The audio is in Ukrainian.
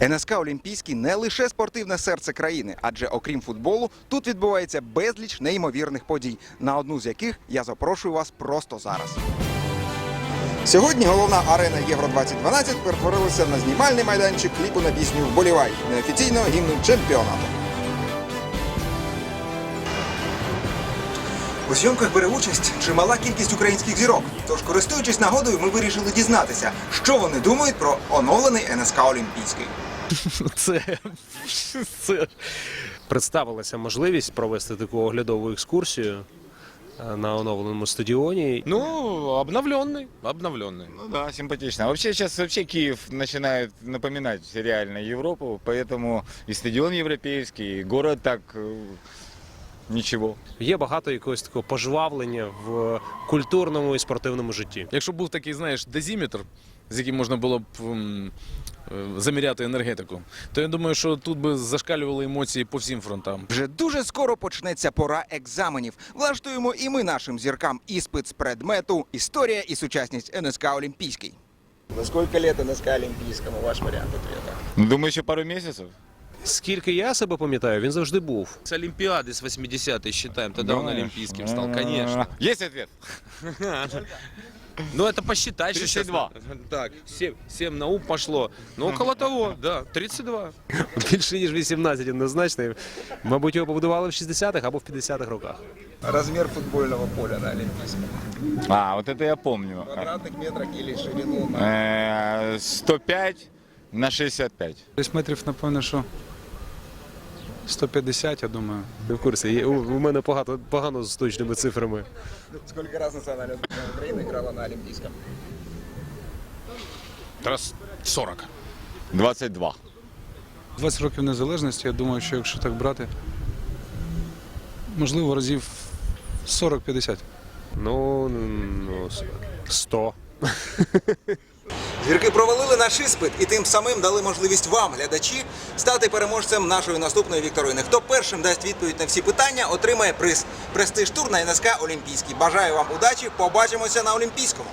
НСК Олімпійський не лише спортивне серце країни, адже окрім футболу, тут відбувається безліч неймовірних подій, на одну з яких я запрошую вас просто зараз. Сьогодні головна арена Євро 2012 перетворилася на знімальний майданчик кліпу на пісню Вболівай неофіційного гімну чемпіонату. У зйомках бере участь чимала кількість українських зірок. Тож, користуючись нагодою, ми вирішили дізнатися, що вони думають про оновлений НСК Олімпійський. Це, це представилася можливість провести таку оглядову екскурсію е, на оновленому стадіоні. Ну, обновленный, обновленный. Ну да, симпатично. А вообще сейчас вообще Киев начинает напоминать реально Европу, поэтому и стадион европейский, и город так э, ничего. Є багато якогось такого пожвавлення в культурному і спортивному житті. Якщо був такий, знаєш, дозиметр, з яким можна було б е, заміряти енергетику, то я думаю, що тут би зашкалювали емоції по всім фронтам. Вже дуже скоро почнеться пора екзаменів. Влаштуємо і ми нашим зіркам іспит з предмету Історія і сучасність НСК Олімпійський. На скільки лет НСК Олімпійському? Ваш варіант ответа. Ну, думаю, еще пару месяцев. Скільки я себе пам'ятаю, він завжди був. С Олимпиады с 80-й считаем, тогда он Думаешь? олимпийским стал, А, конечно. Есть ответ? Ну это посчитать же 32. сейчас. Так, 7, 7 на ум пошло. Ну около того, да, 32. Більше ніж 18 однозначно. Мабуть, його побудували в 60-х або в 50-х роках. Розмір футбольного поля на Олімпійському. А, вот это я помню. квадратних метрах і ширину Э, 105 на 65. Десь метрів, напевно, що 150, я думаю. Не в курсі. Є- У, у мене погано, погано з точними цифрами. Скільки разів національна збірна України грала на Олімпійському? Раз 40. 22. 20 років незалежності, я думаю, що якщо так брати, можливо, разів 40-50. Ну, ну, 100. Зірки провалили наш іспит і тим самим дали можливість вам, глядачі, стати переможцем нашої наступної вікторини. Хто першим дасть відповідь на всі питання, отримає приз. Престиж тур на НСК Олімпійський. Бажаю вам удачі. Побачимося на Олімпійському.